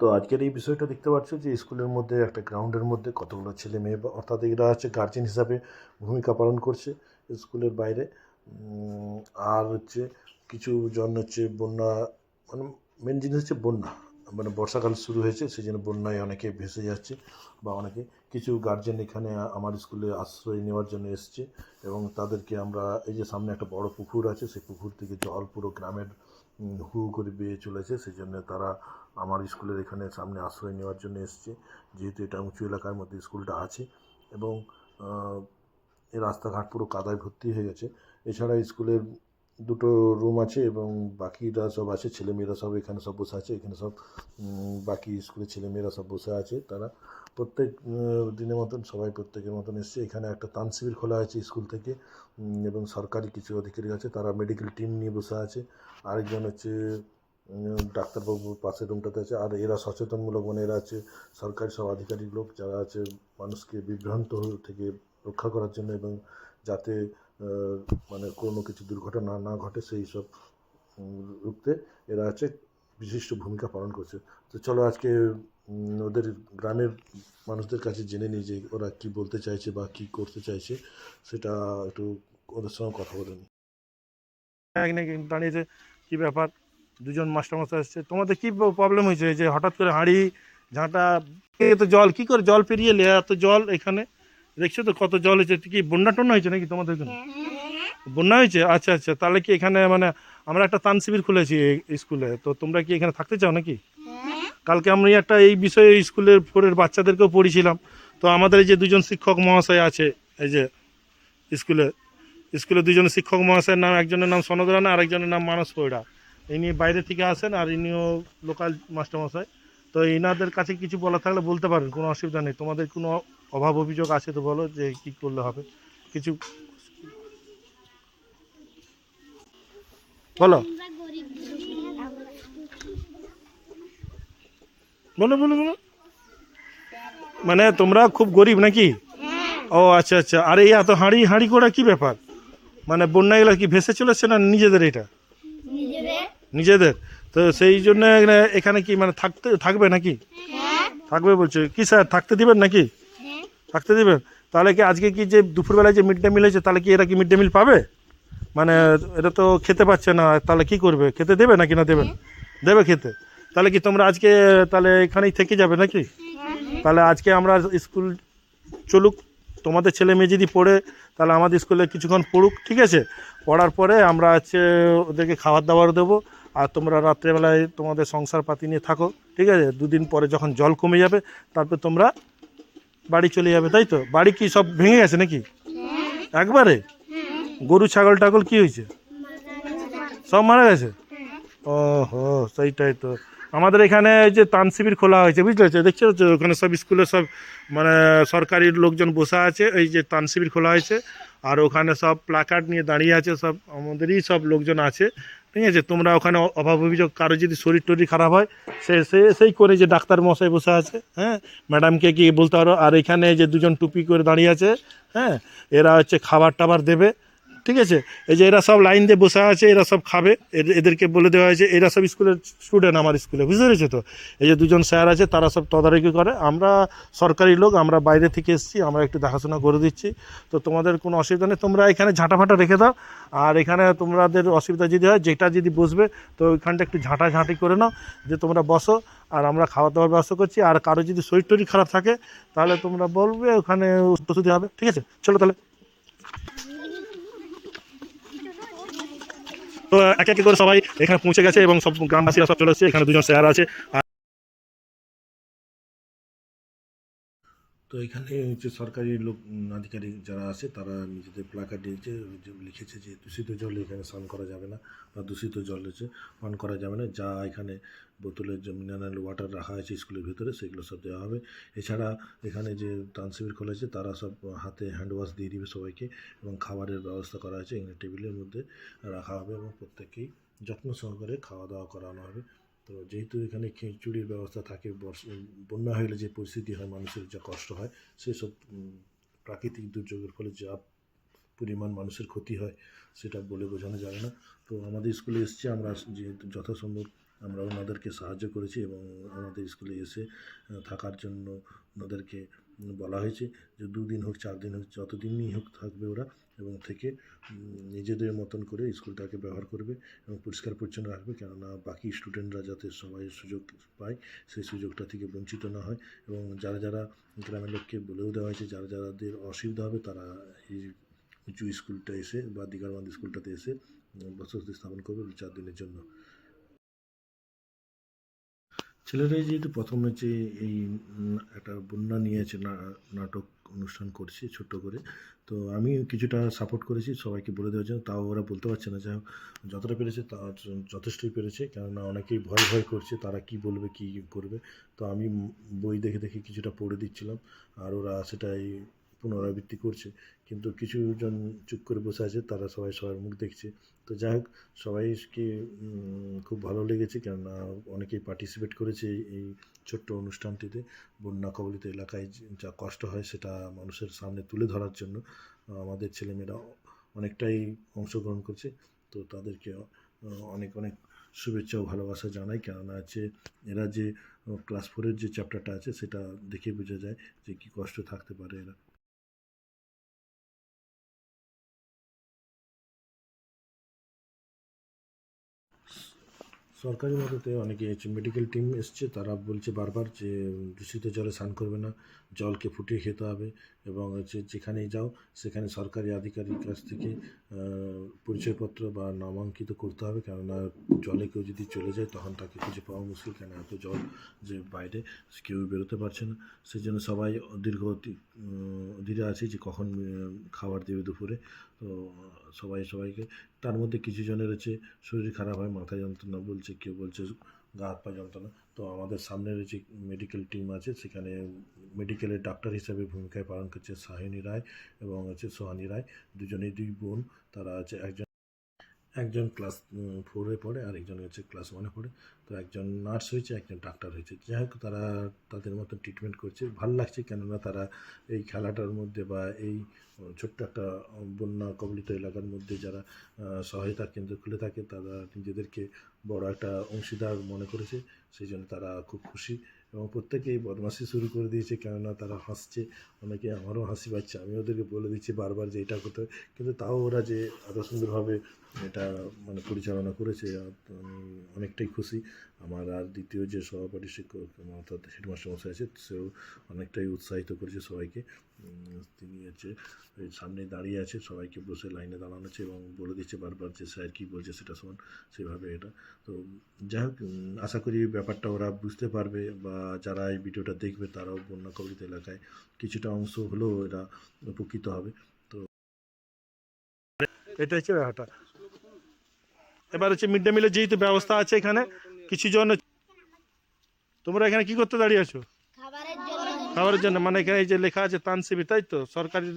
তো আজকের এই বিষয়টা দেখতে পাচ্ছ যে স্কুলের মধ্যে একটা গ্রাউন্ডের মধ্যে কতগুলো ছেলে মেয়ে বা অর্থাৎ এরা হচ্ছে গার্জেন হিসাবে ভূমিকা পালন করছে স্কুলের বাইরে। আর হচ্ছে কিছু জন হচ্ছে বন্যা মানে মেন জিনিস হচ্ছে বন্যা। মানে বর্ষাকাল শুরু হয়েছে সেই জন্য বন্যায় অনেকে ভেসে যাচ্ছে বা অনেকে কিছু গার্জেন এখানে আমার স্কুলে আশ্রয় নেওয়ার জন্য এসছে এবং তাদেরকে আমরা এই যে সামনে একটা বড় পুকুর আছে, সেই পুকুর থেকে জল পুরো গ্রামের হু করে বেয়ে চলেছে সেই জন্য তারা আমার স্কুলের এখানে সামনে আশ্রয় নেওয়ার জন্য এসছে। যেহেতু এটা উঁচু এলাকার মধ্যে স্কুলটা আছে এবং রাস্তাঘাট পুরো কাদায় ভর্তি হয়ে গেছে। এছাড়া স্কুলের দুটো রুম আছে এবং বাকিরা সব আছে, ছেলেমেয়েরা সব এখানে সব বসে আছে, এখানে সব বাকি স্কুলের ছেলেমেয়েরা সব বসে আছে তারা। প্রত্যেক দিনের মতন সবাই প্রত্যেকের মতন এসছে। এখানে একটা তান শিবির খোলা আছে স্কুল থেকে এবং সরকারি কিছু অধিকারী আছে। তারা মেডিকেল টিম নিয়ে বসে আছে। আরেকজন হচ্ছে উম, ডাক্তারবাবু পাশের রুমটাতে আছে। আর এরা সচেতনমূলক মানে এরা আছে। সরকারি সব আধিকারিক লোক যারা আছে মানুষকে বিভ্রান্ত থেকে রক্ষা করার জন্য এবং যাতে মানে কোনো কিছু দুর্ঘটনা না ঘটে সেই সব রুখতে এরা আছে বিশিষ্ট ভূমিকা পালন করছে। তো চলো আজকে ওদের গ্রামের মানুষদের কাছে জেনে নিই যে ওরা কি বলতে চাইছে বা কি করতে চাইছে, সেটা একটু ওদের সঙ্গে কথা বলে দাঁড়িয়েছে, কি ব্যাপার? দুজন মাস্টারমশাই আসছে তোমাদের কি প্রবলেম হয়েছে? যে হঠাৎ করে হাঁড়ি, ঝাঁটা তো জল, কি করে জল পেরিয়ে এলে? এত জল এখানে? দেখছ তো কত জল হয়েছে? কি বন্যা টন্যা হয়েছে নাকি তোমাদের এখানে? বন্যা হয়েছে? আচ্ছা আচ্ছা তাহলে কি এখানে মানে আমরা একটা তান শিবির খুলেছি স্কুলে, তো তোমরা কি এখানে থাকতে চাও নাকি? কালকে আমি একটা এই বিষয়ে স্কুলের ফোরের বাচ্চাদেরকেও পড়িয়েছিলাম। তো আমাদের এই যে দুজন শিক্ষক মহাশয় আছে, এই যে স্কুলে স্কুলে দুজন শিক্ষক মহাশয়ের নাম, একজনের নাম সনদ রানা আর একজনের নাম মানস পৈড়া ইনি বাইরে থেকে আসেন আর ইনিও লোকাল মাস্টারমশাই। তো ইনাদের কাছে কিছু বলা থাকলে বলতে পারেন, কোনো অসুবিধা নেই। তোমাদের কোনো অভাব অভিযোগ আছে তো বলো যে কি করলে হবে। কিছু বলো। বলো বলো বলো। মানে তোমরা খুব গরিব নাকি? ও আচ্ছা আচ্ছা। আর এই এত হাঁড়ি হাঁড়ি করা কি ব্যাপার? মানে বন্যা গেলে কি ভেসে চলেছে না নিজেদের এটা? নিজেদের। তো সেই জন্য এখানে- কি মানে থাকতে থাকবে নাকি? থাকবে বলছে। কি স্যার থাকতে দিবেন নাকি? থাকতে দিবেন? তাহলে কি আজকে কি যে দুপুরবেলায় যে মিড ডে মিল হয়েছে তাহলে কি এরা কি মিড ডে মিল পাবে? মানে এটা তো খেতে পাচ্ছে না তাহলে কি করবে? খেতে দেবে নাকি না দেবে? না? দেবে খেতে? তাহলে কি তোমরা আজকে, তাহলে এখানেই থেকে যাবে নাকি? তাহলে আজকে আমরা স্কুল চলুক, তোমাদের ছেলে মেয়ে যদি পড়ে, তাহলে আমাদের স্কুলে কিছুক্ষণ পড়ুক, ঠিক আছে? পড়ার পরে আমরা হচ্ছে ওদেরকে খাবার দাবার দেবো, আর তোমরা রাত্রেবেলায় তোমাদের সংসার পাতি নিয়ে থাকো, ঠিক আছে? দুদিন পরে যখন জল কমে যাবে, তারপর তোমরা বাড়ি চলে যাবে, তাই তো? বাড়ি কি সব ভেঙে গেছে নাকি? একবারে? গরু, ছাগল, টাগল কি হয়েছে? সব মারা গেছে? ও হো সেইটাই তো। আমাদের এখানে যে তান শিবির খোলা হয়েছে, বুঝতে পারছ? দেখছ ওখানে সব স্কুলে সব মানে সরকারি লোকজন বসে আছে, এই যে তান শিবির খোলা হয়েছে। আর ওখানে সব প্লাকার্ড নিয়ে দাঁড়িয়ে আছে সব, আমাদেরই সব লোকজন আছে। ঠিক আছে, তোমরা ওখানে অভাব অভিযোগ, কারও যদি শরীর টরীর খারাপ হয়, সে সে, সেই করে যে ডাক্তার মশাই বসে আছে হ্যাঁ? ম্যাডামকে কি বলতে পারো? আর এখানে যে দুজন টুপি করে দাঁড়িয়ে আছে হ্যাঁ? এরা হচ্ছে খাবার টাবার দেবে ঠিক আছে? এই যে এরা সব লাইন দিয়ে বসে আছে, এরা সব খাবে। এদের- এদেরকে বলে দেওয়া হয়েছে, এরা সব স্কুলের স্টুডেন্ট আমার স্কুলে, বুঝতে পেরেছ তো? এই যে দুজন স্যার আছে, তারা সব তদারকি করে। আমরা সরকারি লোক, আমরা বাইরে থেকে এসেছি, আমরা একটু দেখাশোনা করে দিচ্ছি। তো তোমাদের কোনো অসুবিধা নেই, তোমরা এখানে ঝাঁটা ফাটা রেখে দাও। আর এখানে তোমাদের অসুবিধা যদি হয়, যেটা যদি বসবে, তো ওইখানটা একটু ঝাঁটা ঝাঁটি করে নাও, যে তোমরা বসো, আর আমরা খাওয়া দাওয়ার ব্যবস্থা করছি। আর কারও যদি শরীর টরীর খারাপ থাকে, তাহলে তোমরা বলবে, ওখানে ওষুধ হবে। ঠিক আছে? চলো তাহলে। তো একে একে করে সবাই এখানে পৌঁছে গেছে এবং সব গ্রামবাসীরা সব চলে এসেছে। এখানে দুজন স্যার আছে। তো এখানে হচ্ছে সরকারি লোক আধিকারিক যারা আছে, তারা নিজেদের প্লাকার্ড দিয়েছে, যে লিখেছে যে দূষিত জল এখানে স্নান করা যাবে না বা দূষিত জল হচ্ছে পান করা যাবে না। যা এখানে বোতলের যে মিনারেল ওয়াটার রাখা আছে স্কুলের ভিতরে, সেগুলো সব দেওয়া হবে। এছাড়া এখানে যে খোলা আছে, তারা সব হাতে হ্যান্ড ওয়াশ দিয়ে দিবে সবাইকে এবং খাবারের ব্যবস্থা করা আছে, এখানে টেবিলের মধ্যে রাখা হবে এবং প্রত্যেককেই যত্ন সহকারে খাওয়া দাওয়া করানো হবে। তো যেহেতু এখানে খিচুড়ির ব্যবস্থা থাকে বন্যা হলে যে পরিস্থিতি হয়, মানুষের যা কষ্ট হয় সেসব সব প্রাকৃতিক দুর্যোগের ফলে যা পরিমাণ মানুষের ক্ষতি হয়, সেটা বলে বোঝানো যাবে না। তো আমাদের স্কুলে এসছে, আমরা যেহেতু যথাসম্ভব আমরা ওনাদেরকে সাহায্য করেছি এবং আমাদের স্কুলে এসে থাকার জন্য ওনাদেরকে বলা হয়েছে যে দুদিন হোক চার দিন হোক, যতদিনই হোক থাকবে ওরা এবং থেকে নিজেদের মতন করে স্কুলটাকে ব্যবহার করবে এবং পরিষ্কার পরিচ্ছন্ন রাখবে। কেননা বাকি স্টুডেন্টরা যাতে সবাই সুযোগ পায়, সেই সুযোগটা থেকে বঞ্চিত না হয় এবং যারা যারা গ্রামের লোককে বলেও দেওয়া হয়েছে, যারা যারাদের অসুবিধা হবে তারা এই উঁচু স্কুলটা এসে বা দিগারবান্ধ স্কুলটাতে এসে বসতি স্থাপন করবে দু চার দিনের জন্য। ছেলেরাই যেহেতু প্রথম হচ্ছে এই একটা বন্যা নিয়েছে না- নাটক অনুষ্ঠান করছে ছোট্ট করে, তো আমি কিছুটা সাপোর্ট করেছি সবাইকে বলে দেওয়ার জন্য। তাও ওরা বলতে পারছে না যে যতটা পেরেছে তা যথেষ্টই পেরেছে, কেননা অনেকেই ভয় ভয় করছে তারা কি বলবে, কি করবে। তো আমি বই দেখে দেখে কিছুটা পড়ে দিচ্ছিলাম, আর ওরা সেটাই পুনরাবৃত্তি করছে। কিন্তু কিছুজন চুপ করে বসে আছে, তারা সবাই সবার মুখ দেখছে। তো যাই হোক, সবাইকে খুব ভালো লেগেছে, কেননা অনেকেই পার্টিসিপেট করেছে এই- ছোট্ট অনুষ্ঠানটিতে। বন্যা কবলিত এলাকায় যা কষ্ট হয় সেটা মানুষের সামনে তুলে ধরার জন্য আমাদের ছেলেমেয়েরা অনেকটাই অংশগ্রহণ করছে। তো তাদেরকে অনেক অনেক শুভেচ্ছা ও ভালোবাসা জানাই, কেননা হচ্ছে এরা যে ক্লাস ফোরের যে চ্যাপ্টারটা আছে, সেটা দেখে বোঝা যায় যে কী কষ্ট থাকতে পারে এরা। সরকারি মদতে অনেকে মেডিকেল টিম এসছে, তারা বলছে বারবার যে দূষিত জলে স্নান করবে না। জলকে ফুটিয়ে খেতে হবে এবং যেখানেই যাও, সেখানে সরকারি আধিকারিক কাছ থেকে পরিচয়পত্র বা নামাঙ্কিত করতে হবে। কেননা জলে কেউ যদি চলে যায়, তখন তাকে খুঁজে পাওয়া মুশকিল। কেন এত জল যে বাইরে, কেউ বেরোতে পারছে না। সেই জন্য সবাই দীর্ঘ ধীরে আছে যে কখন খাবার দেবে দুপুরে। তো সবাই সবাইকে, তার মধ্যে কিছু জনের হচ্ছে শরীর খারাপ হয়, মাথা যন্ত্রণা বলছে, কেউ বলছে গা হাত পা যন্ত্রণা। তো আমাদের সামনের যে মেডিকেল টিম আছে, সেখানে মেডিকেলের ডাক্তার হিসাবে ভূমিকায় পালন করছে সাহিনী রায় এবং আছে সোহানি রায়। দুজনেই দুই বোন, তারা আছে একজন একজন ক্লাস ফোরে পড়ে, আর একজন হচ্ছে ক্লাস ওয়ানে পড়ে। তো একজন নার্স হয়েছে, একজন ডাক্তার হয়েছে। যাই হোক, তারা তাদের মতো ট্রিটমেন্ট করছে। ভালো লাগছে কেননা তারা এই খেলাটার মধ্যে বা এই ছোট্ট একটা বন্যা কবলিত এলাকার মধ্যে যারা সহায়তা কেন্দ্র খুলে থাকে, তারা নিজেদেরকে বড় একটা অংশীদার মনে করেছে। সেই জন্য তারা খুব খুশি। এবং প্রত্যেকেই বদমাশি শুরু করে দিয়েছে, কেননা তারা হাসছে। অনেকে আমারও হাসি পাচ্ছে, আমি ওদেরকে বলে দিচ্ছি বারবার যে এটা করতে কিন্তু তাও ওরা যে এত সুন্দরভাবে এটা মানে পরিচালনা করেছে, আমি অনেকটাই খুশি। আমার আর দ্বিতীয় যে সহপাঠী শিক্ষক অর্থাৎ হেডমাস্টার মশাই আছে, সেও অনেকটাই উৎসাহিত করেছে সবাইকে। তিনি হচ্ছে সামনে দাঁড়িয়ে আছে, সবাইকে বসে লাইনে দাঁড়ানো আছে এবং বলে দিচ্ছে বারবার যে স্যার কী বলছে সেটা শোন সেভাবে এটা। তো যাই হোক আশা করি ব্যাপারটা ওরা বুঝতে পারবে বা যারা এই ভিডিওটা দেখবে তারাও বন্যা কবলিত এলাকায় কিছুটা অংশ হলেও এরা উপকৃত হবে। তো এটা হচ্ছে ব্যাপারটা। এবার হচ্ছে মিড ডে মিলের যেহেতু ব্যবস্থা আছে এখানে, কিছু জন তোমরা এখানে কি করতে দাঁড়িয়ে আছো? খাবারের জন্য মানে এখানে যে লেখা আছে তান শিবির তাই তো? সরকারি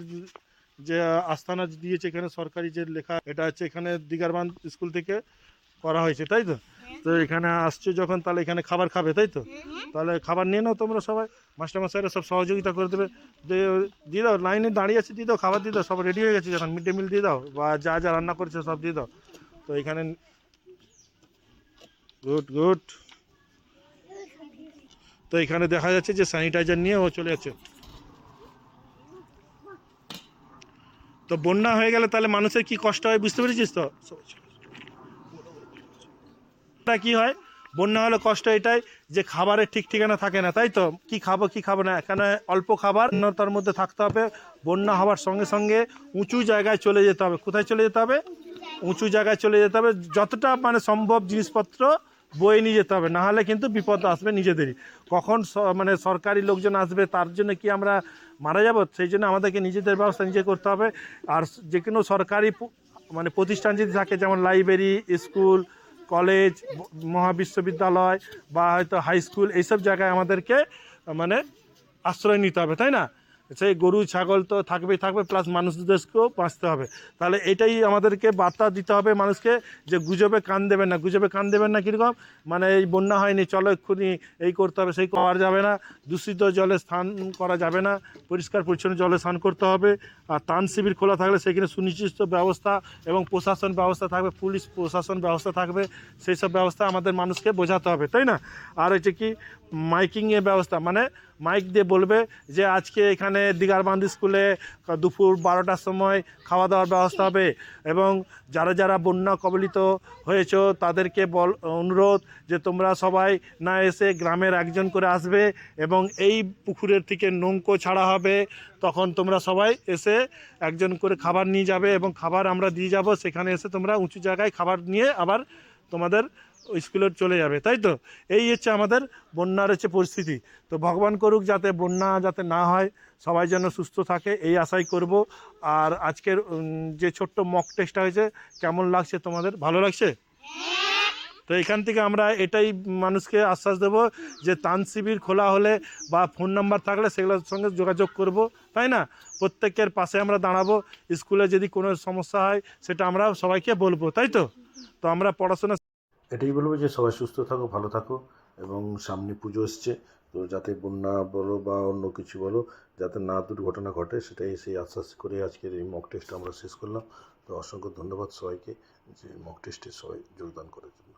যে আস্থানা দিয়েছে এখানে সরকারি যে লেখা, এটা হচ্ছে এখানে দিগারবান স্কুল থেকে করা হয়েছে, তাই তো? তো এখানে আসছে যখন, তাহলে এখানে খাবার খাবে, তাই তো? তাহলে খাবার নিয়ে নাও তোমরা সবাই। মাস্টারমশাইরা সব সহযোগিতা করে দেবে। দিয়ে দাও, লাইনে দাঁড়িয়ে আছে, দিয়ে দাও, খাবার দিয়ে দাও, সব রেডি হয়ে গেছে যখন মিড ডে মিল দিয়ে দাও, বা যা যা রান্না করেছে সব দিয়ে দাও। তো এখানে গুড গুড। তো এখানে দেখা যাচ্ছে যে স্যানিটাইজার নিয়ে ও চলে যাচ্ছে। তো বন্যা হয়ে গেলে তাহলে মানুষের কি কষ্ট হয় বুঝতে পেরেছিস তো? তা কি হয়? বন্যা হলে কষ্ট এটাই যে খাবারের ঠিক ঠিকানা থাকে না, তাই তো? কি খাব কি খাব না? এখানে অল্প খাবার তার মধ্যে থাকতে হবে। বন্যা হওয়ার সঙ্গে সঙ্গে উঁচু জায়গায় চলে যেতে হবে। কোথায় চলে যেতে হবে? উঁচু জায়গায় চলে যেতে হবে। যতটা মানে সম্ভব জিনিসপত্র বয়ে নিয়ে যেতে হবে। না হলে কিন্তু বিপদ আসবে নিজেদেরই। কখন মানে সরকারি লোকজন আসবে, তার জন্য কি আমরা মারা যাব? সেই জন্য আমাদেরকে নিজেদের ব্যবস্থা নিজে করতে হবে। আর যে কোনো সরকারি মানে প্রতিষ্ঠান যদি থাকে, যেমন লাইব্রেরি, স্কুল, কলেজ মহাবিশ্ববিদ্যালয় বা হয়তো হাই স্কুল, এইসব জায়গায় আমাদেরকে মানে আশ্রয় নিতে হবে, তাই না? সেই গরু, ছাগল তো থাকবেই, থাকবে প্লাস মানুষদেরকেও বাঁচতে হবে। তাহলে এটাই আমাদেরকে বার্তা দিতে হবে মানুষকে যে গুজবে কান দেবেন না। গুজবে কান দেবেন না কীরকম? মানে এই বন্যা হয়নি, চলো এক্ষুনি এই করতে হবে, সেই করা যাবে না। দূষিত জলে স্নান করা যাবে না, পরিষ্কার, পরিচ্ছন্ন জলে স্নান করতে হবে। আর তান শিবির খোলা থাকলে সেখানে সুনিশ্চিত ব্যবস্থা এবং প্রশাসন ব্যবস্থা থাকবে, পুলিশ প্রশাসন ব্যবস্থা থাকবে। সেই সব ব্যবস্থা আমাদের মানুষকে বোঝাতে হবে, তাই না? আর হচ্ছে কি, মাইকিংয়ের ব্যবস্থা মানে মাইক দিয়ে বলবে যে আজকে এখানে দিগারবান্ধি স্কুলে দুপুর বারোটার সময় খাওয়া দাওয়ার ব্যবস্থা হবে এবং যারা যারা বন্যা কবলিত হয়েছ তাদেরকে বল, অনুরোধ যে তোমরা সবাই না এসে গ্রামের একজন করে আসবে এবং এই পুকুরের থেকে নৌকো ছাড়া হবে। তখন তোমরা সবাই এসে একজন করে খাবার নিয়ে যাবে এবং খাবার আমরা দিয়ে যাব। সেখানে এসে তোমরা উঁচু জায়গায় খাবার নিয়ে আবার তোমাদের স্কুলে চলে যাবে, তাই তো? এই হচ্ছে আমাদের বন্যার হচ্ছে পরিস্থিতি। তো ভগবান করুক যাতে বন্যা যাতে না হয়, সবাই যেন সুস্থ থাকে, এই আশাই করব। আর আজকের যে ছোট্ট মক টেস্টটা হয়েছে, কেমন লাগছে তোমাদের? ভালো লাগছে? তো এখান থেকে আমরা এটাই মানুষকে আশ্বাস দেব যে তান শিবির খোলা হলে বা ফোন নাম্বার থাকলে সেগুলোর সঙ্গে যোগাযোগ করব, তাই না? প্রত্যেকের পাশে আমরা দাঁড়াবো। স্কুলে যদি কোনো সমস্যা হয়, সেটা আমরা সবাইকে বলব, তাই তো? তো আমরা পড়াশোনা এটাই বলব যে সবাই সুস্থ থাকো, ভালো থাকো এবং সামনে পুজো এসছে। তো যাতে বন্যা বলো বা অন্য কিছু বলো, যাতে না দুর্ঘটনা ঘটে, সেটাই সেই আশ্বাস করে আজকের এই মক টেস্ট আমরা শেষ করলাম। তো অসংখ্য ধন্যবাদ সবাইকে যে মক টেস্টে সবাই যোগদান করার জন্য।